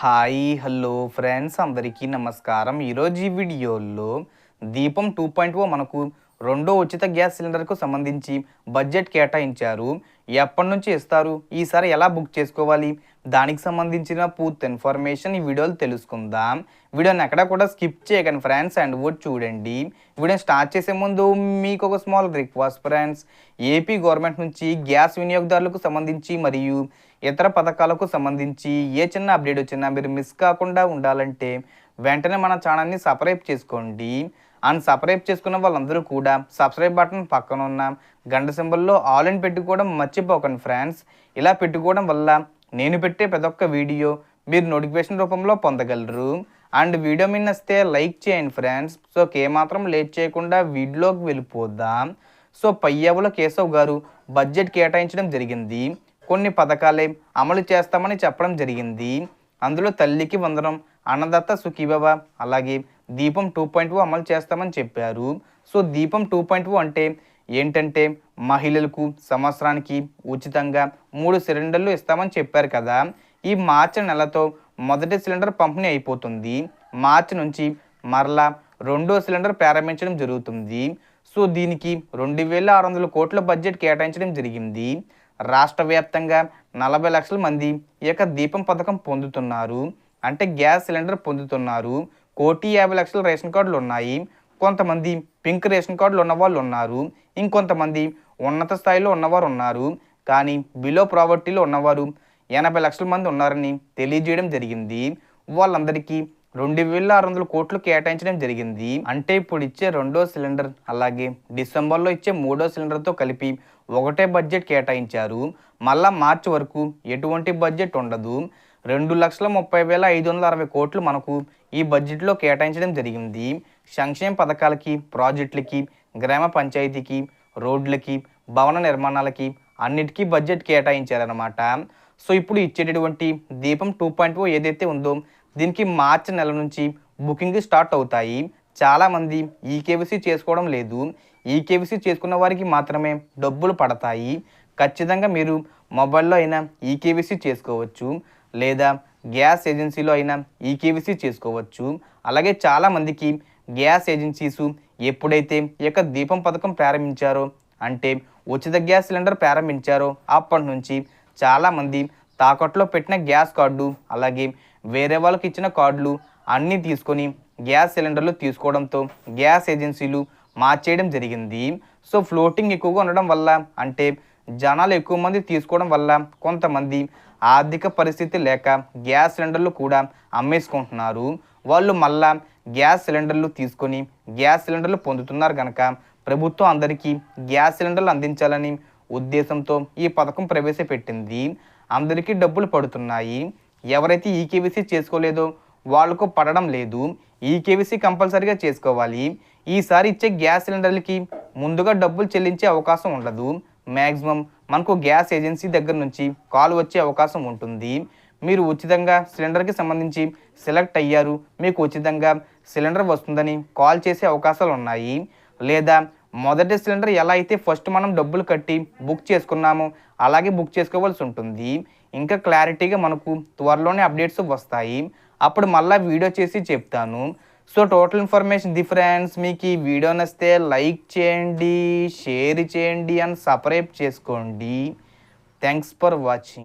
Hi hello friends అందరికీ నమస్కారం. ఈరోజు ఈ వీడియోలో దీపం టూ పాయింట్ ఓ మనకు రెండో ఉచిత గ్యాస్ సిలిండర్కు సంబంధించి బడ్జెట్ కేటాయించారు. ఎప్పటి నుంచి ఇస్తారు? ఈసారి ఎలా బుక్ చేసుకోవాలి? దానికి సంబంధించిన పూర్తి ఇన్ఫర్మేషన్ ఈ వీడియోలో తెలుసుకుందాం. వీడియోని ఎక్కడ కూడా స్కిప్ చేయకండి ఫ్రెండ్స్ అండ్ వర్డ్ చూడండి. వీడియో స్టార్ట్ చేసే ముందు మీకు ఒక small request friends. AP government నుంచి గ్యాస్ వినియోగదారులకు సంబంధించి మరియు ఇతర పథకాలకు సంబంధించి ఏ చిన్న అప్డేట్ వచ్చినా మీరు మిస్ కాకుండా ఉండాలంటే వెంటనే మన ఛానల్ని సబ్స్క్రైబ్ చేసుకోండి. అండ్ సబ్స్క్రైబ్ చేసుకున్న వాళ్ళందరూ కూడా సబ్స్క్రైబ్ బటన్ పక్కన ఉన్న గంట సింబల్లో ఆల్ ఇన్ పెట్టుకోవడం మర్చిపోకండి ఫ్రెండ్స్. ఇలా పెట్టుకోవడం వల్ల నేను పెట్టే ప్రతి ఒక్క వీడియో మీరు నోటిఫికేషన్ రూపంలో పొందగలరు. అండ్ వీడియో మీద నచ్చితే లైక్ చేయండి ఫ్రెండ్స్. సో ఏమాత్రం లేట్ చేయకుండా వీడియోకి వెళ్ళిపోదాం. సో పయ్యవుల కేశవ్ గారు బడ్జెట్ కేటాయించడం జరిగింది. కొన్ని పథకాలే అమలు చేస్తామని చెప్పడం జరిగింది. అందులో తల్లికి వందనం అన్నదత్త సుఖీబాబా అలాగే దీపం టూ పాయింట్ అమలు చేస్తామని చెప్పారు. సో దీపం టూ పాయింట్ అంటే ఏంటంటే మహిళలకు సంవత్సరానికి ఉచితంగా మూడు సిలిండర్లు ఇస్తామని చెప్పారు కదా. ఈ మార్చి నెలతో మొదటి సిలిండర్ పంపిణీ అయిపోతుంది. మార్చి నుంచి మరలా రెండో సిలిండర్ ప్రారంభించడం జరుగుతుంది. సో దీనికి రెండు వేల ఆరు వందల కోట్ల బడ్జెట్ కేటాయించడం జరిగింది. రాష్ట్ర వ్యాప్తంగా నలభై లక్షల మంది ఈ యొక్క దీపం పథకం పొందుతున్నారు. అంటే గ్యాస్ సిలిండర్ పొందుతున్నారు. కోటి యాభై లక్షల రేషన్ కార్డులు ఉన్నాయి. కొంతమంది పింక్ రేషన్ కార్డులు ఉన్న వాళ్ళు ఉన్నారు. ఇంకొంతమంది ఉన్నత స్థాయిలో ఉన్నవారు ఉన్నారు. కానీ బిలో ప్రావర్టీలో ఉన్నవారు ఎనభై లక్షల మంది ఉన్నారని తెలియజేయడం జరిగింది. వాళ్ళందరికీ రెండు వేల ఆరు వందల కోట్లు కేటాయించడం జరిగింది. అంటే ఇప్పుడు ఇచ్చే రెండో సిలిండర్ అలాగే డిసెంబర్లో ఇచ్చే మూడో సిలిండర్తో కలిపి ఒకటే బడ్జెట్ కేటాయించారు. మళ్ళా మార్చి వరకు ఎటువంటి బడ్జెట్ ఉండదు. రెండు లక్షల ముప్పై వేల ఐదు వందల అరవై కోట్లు మనకు ఈ బడ్జెట్లో కేటాయించడం జరిగింది. సంక్షేమ పథకాలకి ప్రాజెక్టులకి గ్రామ పంచాయతీకి రోడ్లకి భవన నిర్మాణాలకి అన్నిటికీ బడ్జెట్ కేటాయించారనమాట సో ఇప్పుడు ఇచ్చేటటువంటి దీపం టూ పాయింట్ ఓ ఏదైతే ఉందో దీనికి మార్చి నెల నుంచి బుకింగ్ స్టార్ట్ అవుతాయి. చాలామంది ఈకేవీసీ చేసుకోవడం లేదు. ఈకేవీసీ చేసుకున్న వారికి మాత్రమే డబ్బులు పడతాయి. ఖచ్చితంగా మీరు మొబైల్లో అయినా ఈకేవీసీ చేసుకోవచ్చు. లేదా గ్యాస్ ఏజెన్సీలో అయినా ఈకేవీసీ చేసుకోవచ్చు. అలాగే చాలామందికి గ్యాస్ ఏజెన్సీస్ ఎప్పుడైతే ఈ యొక్క దీపం పథకం ప్రారంభించారో అంటే ఉచిత గ్యాస్ సిలిండర్ ప్రారంభించారో అప్పటి నుంచి చాలామంది తాకట్లో పెట్టిన గ్యాస్ కార్డు అలాగే వేరే వాళ్ళకి ఇచ్చిన కార్డులు అన్నీ తీసుకొని గ్యాస్ సిలిండర్లు తీసుకోవడంతో గ్యాస్ ఏజెన్సీలు మార్చేయడం జరిగింది. సో ఫ్లోటింగ్ ఎక్కువగా ఉండడం వల్ల అంటే జనాలు ఎక్కువ మంది తీసుకోవడం వల్ల కొంతమంది ఆర్థిక పరిస్థితి లేక గ్యాస్ సిలిండర్లు కూడా అమ్మేసుకుంటున్నారు. వాళ్ళు మళ్ళా గ్యాస్ సిలిండర్లు తీసుకొని గ్యాస్ సిలిండర్లు పొందుతున్నారు కనుక ప్రభుత్వం అందరికీ గ్యాస్ సిలిండర్లు అందించాలని ఉద్దేశంతో ఈ పథకం ప్రవేశపెట్టింది. అందరికీ డబ్బులు పడుతున్నాయి. ఎవరైతే ఈకేవీసీ చేసుకోలేదో వాళ్ళకు పడడం లేదు. ఈకేవీసీ కంపల్సరీగా చేసుకోవాలి. ఈసారి ఇచ్చే గ్యాస్ సిలిండర్లకి ముందుగా డబ్బులు చెల్లించే అవకాశం ఉండదు. మ్యాక్సిమం మనకు గ్యాస్ ఏజెన్సీ దగ్గర నుంచి కాల్ వచ్చే అవకాశం ఉంటుంది. మీరు ఉచితంగా సిలిండర్కి సంబంధించి సెలెక్ట్ అయ్యారు. మీకు ఉచితంగా సిలిండర్ వస్తుందని కాల్ చేసే అవకాశాలు ఉన్నాయి. లేదా మొదటి సిలిండర్ ఎలా అయితే ఫస్ట్ మనం డబ్బులు కట్టి బుక్ చేసుకున్నామో అలాగే బుక్ చేసుకోవాల్సి ఉంటుంది. ఇంకా క్లారిటీగా మనకు త్వరలోనే అప్డేట్స్ వస్తాయి. అప్పుడు మళ్ళీ వీడియో చేసి చెప్తాను. సో టోటల్ ఇన్ఫర్మేషన్ డిఫరెన్స్ మీకు ఈ వీడియో నచ్చితే లైక్ చేయండి షేర్ చేయండి అండ్ సబ్స్క్రైబ్ చేసుకోండి. Thanks for watching.